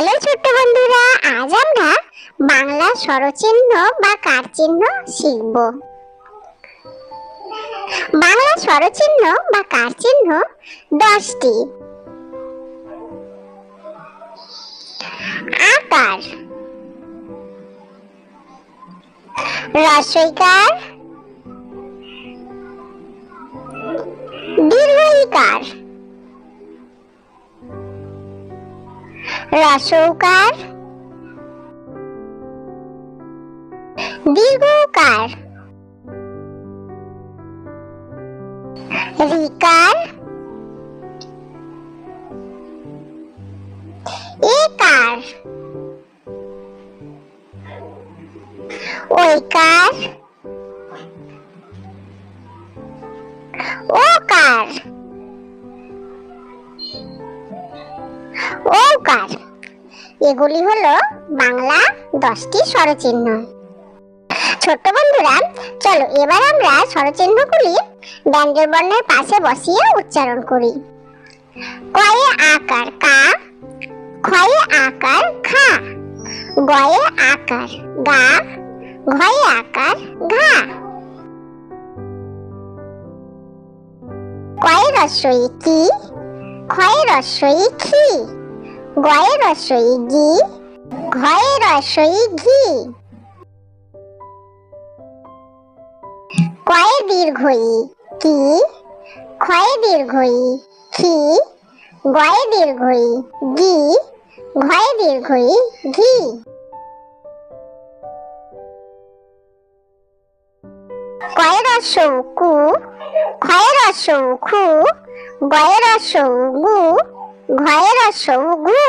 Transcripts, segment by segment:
Hello ছোট্ট বন্ধুরা, আজ আমরা বাংলা স্বরচিহ্ন বা কার চিহ্ন শিখব। বাংলা স্বরচিহ্ন বা কার চিহ্ন দশটি। আকার। রসইকার। দীর্ঘইকার। রসৌকার? দীর্ঘকার রিকার? একার? ওইকার? এগুলি হলো বাংলা দশটি স্বরচিহ্ন। ছোট্ট বন্ধুরা, চলো এবার আমরা স্বরচিহ্নগুলি ব্যঞ্জন বর্ণের পাশে বসিয়ে উচ্চারণ করি। কয়ে আকার কা, খয়ে আকার খা গয়ে আকার গা, ঘয়ে আকার ঘা। কয়ে রস্বই কি ক্ষয়ে রস্বই খি। গয়ে রসই গি ঘয়ে রসই ঘি। কয়ে দীর্ঘই কি? ক্ষয়ে দীর্ঘই খি গয়ে দীর্ঘই গি ঘয়ে দীর্ঘই ঘি। কয়ে রসৌ কু ক্ষয়ে রসৌ খু গয়ে রসৌ গু ঘয়ে রসৌ গু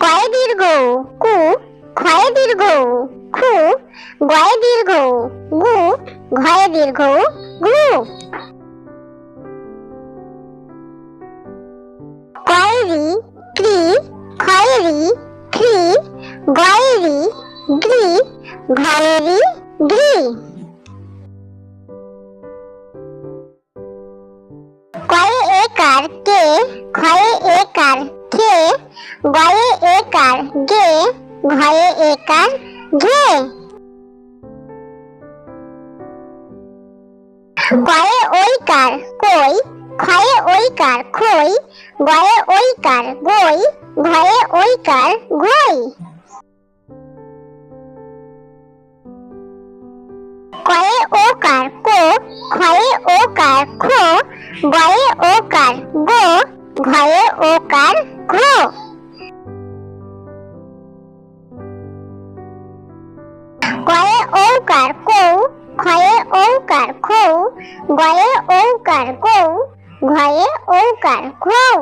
কয়ে দীর্ঘ কু ক্ষয়ে দীর্ঘ খু গয়ে দীর্ঘ গু ঘয়ে দীর্ঘ গু কয়েরি ক্রি ক্ষয়েরি খ্রি গয়েরি গ্রি ঘয়েরি গ্রি একার কে ক্ষয়ে একার খে গয়ে একার, গে ঘয়ে একার ঘে কয়ে ওইকার কই ক্ষয়ে ওইকার খই গয়ে ওইকার গই ঘয়ে ওইকার গই কয়ে ওকার, কো ক্ষয়ে ওকার খো ও কার গো ঘয়ে ওকার ঘো কয়ে ওকার কৌ ও কার খৌ গয়ে ওকার গো ঘয়ে ও কার ঘৌ